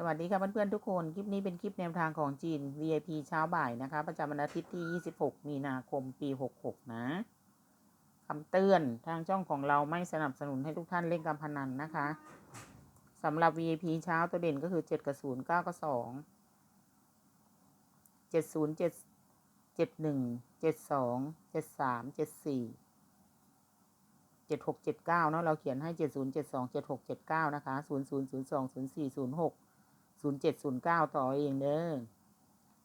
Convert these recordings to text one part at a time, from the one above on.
สวัสดีค่ะเพื่อนๆทุกคน คลิปนี้เป็นคลิปแนวทางของจีน VIP เช้าบ่ายนะคะ ประจำวันอาทิตย์ที่ 26 มีนาคมปี 66 นะคำเตือนทางช่องของเราไม่สนับสนุนให้ทุกท่านเล่นการพนันนะคะสำหรับ VIP เช้าตัวเด่นก็คือ 7 กับ 0 9 กับ 2 7 0 7 7 1 7 2 7 3 7 4เจ็ดหกเจ็ดเก้าเนาะเราเขียนให้เจ็ดศูนย์เจ็ดสองเจ็ดหกเจ็ดเก้านะคะศูนย์ศูนย์ศูนย์สอง ศูนย์เจ็ดศูนย์เก้าต่อเองเด้อ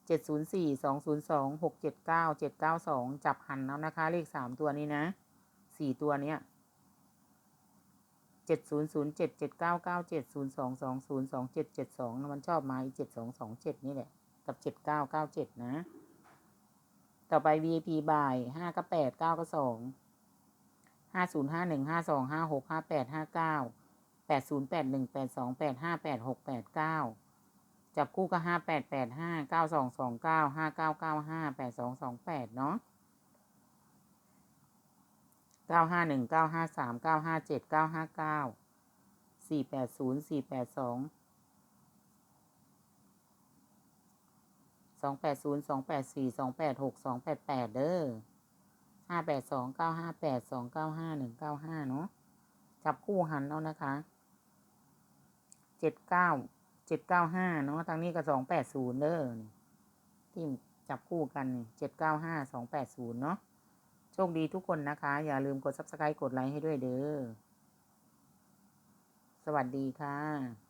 เจ็ดศูนย์สี่สองศูนย์สองหกเจ็ดเก้าเจ็ดเก้าสองจับหันแล้วนะคะ เลขสามตัวนี้นะสี่ตัวเนี้ยเจ็ดศูนย์ศูนย์เจ็ดเจ็ดเก้าเก้าเจ็ดศูนย์สองสองศูนย์สองเจ็ดเจ็ดสองมันชอบมาเจ็ดสองสองเจ็ดนี่แหละ กับเจ็ดเก้าเก้าเจ็ดนะ ต่อไป VIP บ่ายห้ากับแปดเก้ากับสองห้าศูนย์ห้าหนึ่งห้าสองห้าหกห้าแปดห้าเก้าแปดศูนย์แปดหนึ่งแปดสองแปดห้าแปดหกแปดเก้า จับคู่ก็ห้าแปดแปดห้าเก้าสองสองเก้าห้าเก้าเก้าห้าแปดสองสองแปดเนาะเก้าห้าหนึ่งเก้าห้าสามเก้าห้าเจ็ดเก้าห้าเก้าสี่แปดศูนย์สี่แปดสองสองแปดศูนย์สองแปดสี่สองแปดหกสองแปดแปดเด้อห้าแปดสองเก้าห้าแปดสองเก้าห้าหนึ่งเก้าห้าเนาะจับคู่หันแล้วนะคะเจ็ดเก้า เจ็ดเก้าห้าเนาะทางนี้ก็สองแปดศูนย์เด้อนี่ที่จับคู่กันนี่เจ็ดเก้าห้าสองแปดศูนย์เนาะโชคดีทุกคนนะคะ อย่าลืมกดซับสไครต์กดไลค์ให้ด้วยเด้อ สวัสดีค่ะ